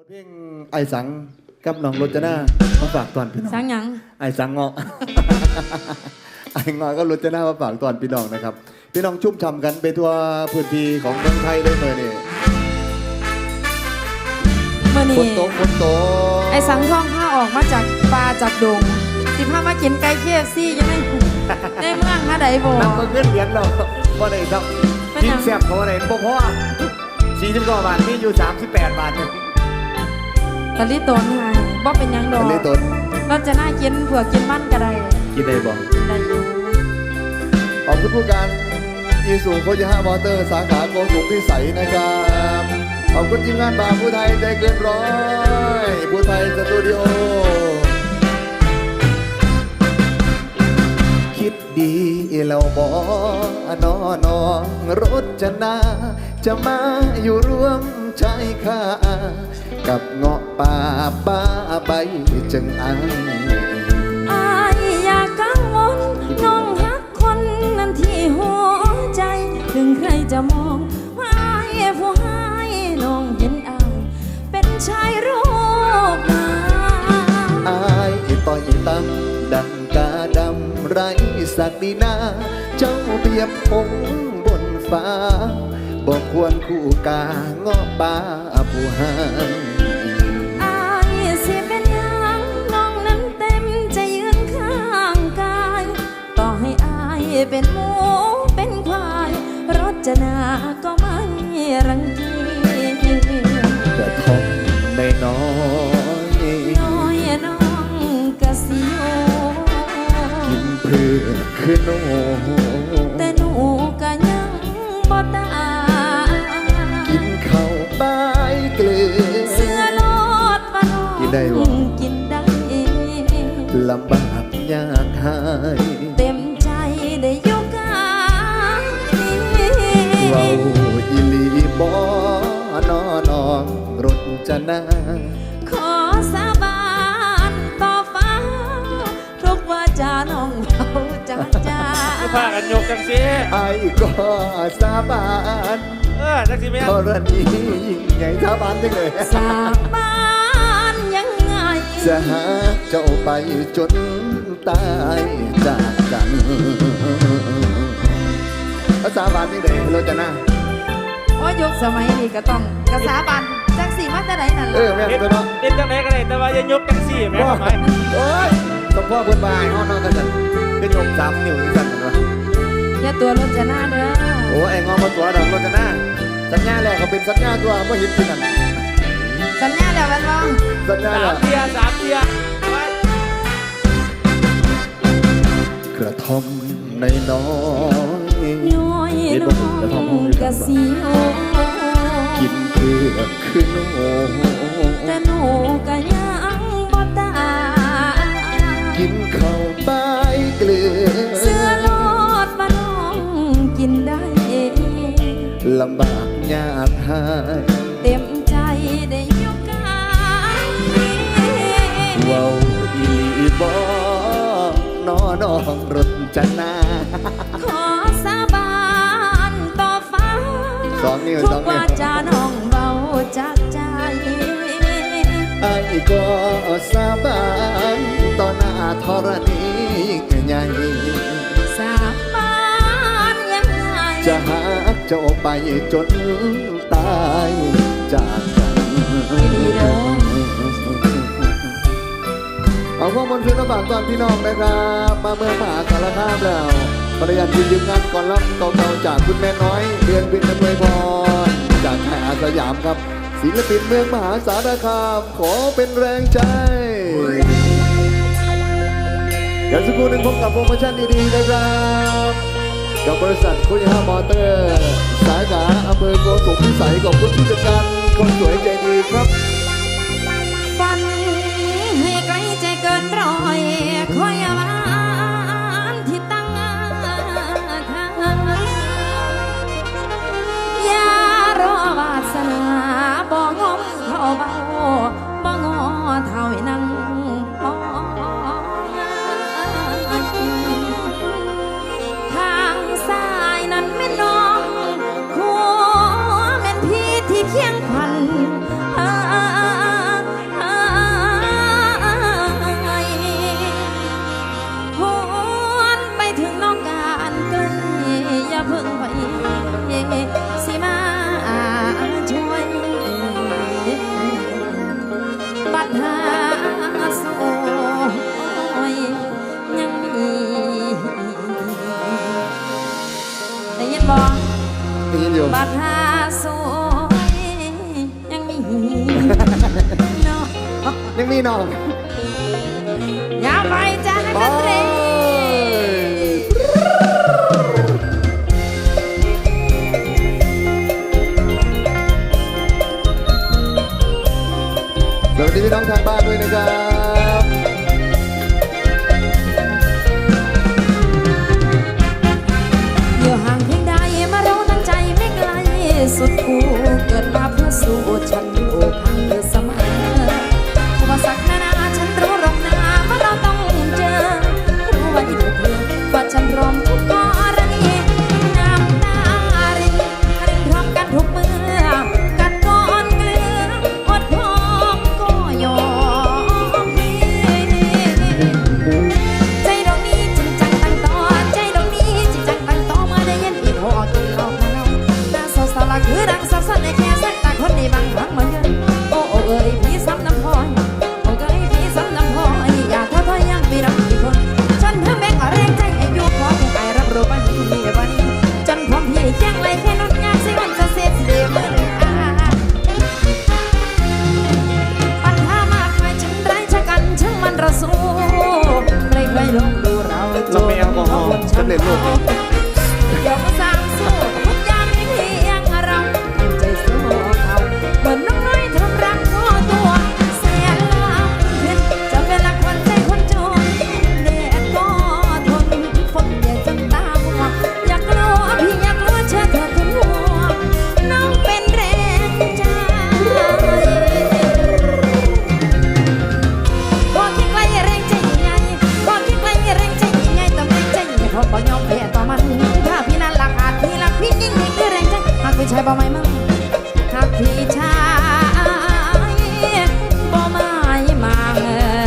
บทเพลงไอสังกับน้องรจนามาฝากตอนพี่น้องสังหยังไอสังเงาะไอเงาะก็รจนามาฝากตอนพี่น้องนะครับ พี่น้องชุ่มฉ่ำกันไปทั่วพื้นที่ของเมืองไทยได้เลยนี่เมื่อฝนี้นตกฝนตกไอ้สังทองผ้าออกมาจากป่าจากดงสิพามากินไก่เคฟซี่ยังไงในเมืองฮะไดบ่นับมาเงินเหรียญเราว่าไหนครับเป็นหกิยันงแซ่บเขาว่าไหนบ่พอสี่สิบกว่าบาทนี่อยู่สามสิบแปดบาทเนี่ย ตะลิตนไงบ่เป็นหยังดอกทะเลตนเราจะน่ากินเผือกกินมันก็ได้กินได้บ่ได้อยู่ขอบคุณผู้การยีสูโคยฮะมอเตอร์สาขาโกสุมพิสัยนะครับขอบคุณทีมงานบาร์ผู้ไทยใจเกินร้อยผู้ไทยสตูดิโอ คิดดีแล้วบอนอนองรถจะนาจะมาอยู่ร่วม ใจข้ากับเงาะป่าป้าใบจึงอังอายอย่ากังวลน้องฮักคนนั้นที่หัวใจ ถึงใครจะมองว่าไอายผู้ให้น้องเห็นอายเป็นชายรูปงามอายต่อยตั้งดังกาดำไรสักดีนา เจ้าเปรียบพงบนฟ้า บอกควรคู่กาเงาะป่าผู้หางอายสิเป็นหยังน้องนั้นเต็มใจยืนข้างกายต่อให้อายเป็นหมูเป็นควายรถจะนาก็ไม่รังเกียจกระทงในน้อยน้อยน้องกะสิโอกินเพื่อขึ้นโอแต่หนู ลำบากยากหายเต็มใจได้อยู่กายเว้าอีหลีบอนอนองรถจะนาขอสาบานต่อฟ้าทุกว่าจาน้องเราจะจาคือพากันยกจังสิไอ้ก็สาบาน เออจังสิแม่กรณียิ่งใหญ่สาบานจังเลยสาบานยังไง จะหาเจ้าไปจนตายจากกันภาษาบานนี่เลยเราจะนะโอ้ยยุคสมัยนี้ก็ต้องกระสาบานจักสีมาแต่ไหนนั่นเอล่ะอแม่เล่นตัวเนาะเล่นจังไหนก็ได้แต่ว่าอย่ายกจังสิแม่ทำไมโอ้ยต้องพ่อเพิ่นบายห้องนอนกันสันขึ้นยกสามนิ้วสั่นกันวะอย่าตัวรถจะหน้าเด้อโอ้ไอ้งอมาตัวดอกเราจะนะสัญญาแรกก็เป็นสัญญาตัวเมื่อเห็นที่นั่น สัญญาแล้วแมันบ่สัญญาสาแล้มวเทียสามเทียไว้กระท่อมในน้อยน้อยน้องกะสิโอกินเพื่อขึ้นโอแต่หนูก็ยังบ่ตายกินข้าวใบายเกลือ เสื้อโลดมาน้องกินได้เองลำบากยากหาย ว้าอีหลีบอนอน้องรถจะนาขอสาบานต่อฟ้าสองนิ้วทุสอกงนิ้วว่าจะน้องเบาจากใจไอ้ก็สาบานต่อหน้าธรณีใหญ่สาบานยังไงจะหาเจ้าไปจนตายจาก ฝากตอนพี่น้องนะครับ มาเมืองมหาสารคามแล้วภรรยาทีมยืมงานก่อนรับเก่าๆจากคุณแม่น้อย เดือนพินอวยพรจากแห่อาสยามครับ ศิลปินเมืองมหาสารคาม ขอเป็นแรงใจเดี๋ยวสักครู่หนึ่งพบกับโปรโมชั่นดีๆนะครับ กับบริษัทคุยฮามอเตอร์ สาขาอำเภอโกสุมพิสัยขอบคุณผู้จัดการคนสวยใจดีครับ ฝันให้ไกลใจเกินร้อย ยังมีน้องย่าไปจ้านักดนตรีสวัสดีพี่น้องทางบ้าน คือดังสับสนในแค่สักตาคนนี้บางครั้งเหมือน เพรางยอมแพ้ต่อมันถ้าพี่นั้นหลักอาจพี่รักพี่ยิ่งยิ่งด้วยแรงใจหากพี่ชายบ่ไม่มึงหากพี่ชายบ่ไม่มาเออ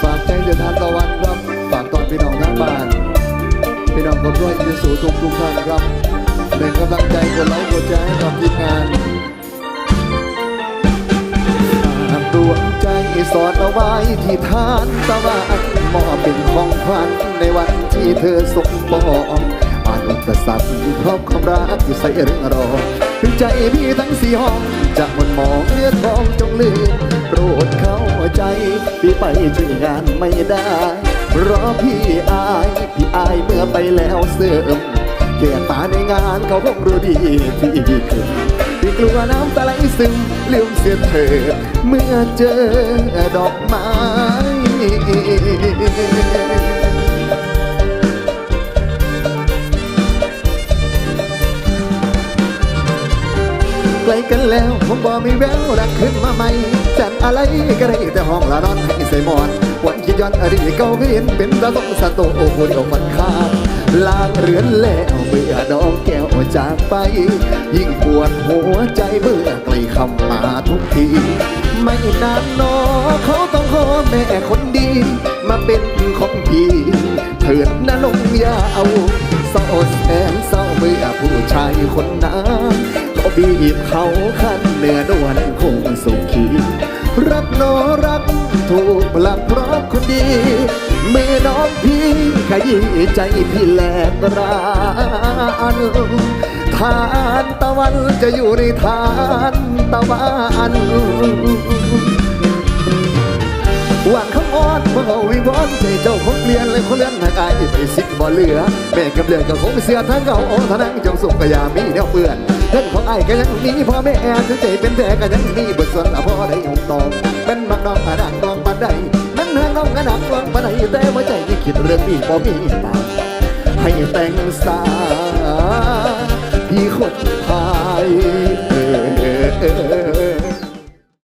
ฝากใจเดินทางตะวันครับฝากตอนพี่น้องทางบ้านพี่น้องคนด้วยยินสูทุกทุกท่านครับเป็นกำลังใจกดไลค์กดแชร์ให้กับทีมงาน สอนเอาไว้ที่ฐานตะวันมอบเป็นของขวัญในวันที่เธอสมปองอ่านอุปสรรคพร้อมความรักอยู่ใส่เรื่องรอถึงใจพี่ทั้งสี่ห้องจะหมนหมองเลือดทองจงลืมโปรดเข้าใจ พี่ไปช่วยงานไม่ได้รอพี่อายพี่อายเมื่อไปแล้วเสื่อมแก่ตาในงานเขาคงรู้ดีที่พี่ขึ้น พี่กลัวน้ำตาไหลซึมลืมเสียเธอ เมื่อเจอดอกไม้ไกลกันแล้วผมบอกมีแววรักขึ้นมาใหม่จัดอะไรก็ได้แต่ห้องละนอนให้ใส่หมอนวันคิดย้อนอดีตเก่าเห็นเป็นตาต้องสะโตโอ้โหเดียวมันขาด ลางเรือนแล้วเบื่อดอกแก้วจากไป ยิ่งปวดหัวใจเมื่อใกล้คำมาทุกที ไม่นานนอเขาต้องขอแม่คนดี มาเป็นของพี่เถิดนะลงยาเอาเศร้าแสนเศร้าเมื่อผู้ชายคนนั้นเขาบีบเขาขั้นเนื้อนวลคงสุขี รักนอรักถูกหลักเพราะคนดี ขยี้ใจพี่แหลกรานทานตะวันจะอยู่ในทานตะวันหวานข้างอ่อนเมื่อวิงวอนใจเจ้าคงเปลี่ยนเลยคนเลื่อนทางอายไปสิบ่เหลือ แม่กับเลือดก็คงเสียทั้งเก่าโอ้ทนังจงสุขกยามีแนวเปื่อนเรื่องของไอายก็ยังมีพ่อแม่แอนถึงใจเป็นแผลก็ยังมีบทสวดละพ่อได้หงตองเป็นมักน้องอาดักน้องปันใดมันห่างน้องกระดักน้องปันใดแต่ว่าใจยังคิด เรื่องนี้บ่มีตาให้แต่งสาพี่คนไทยเออ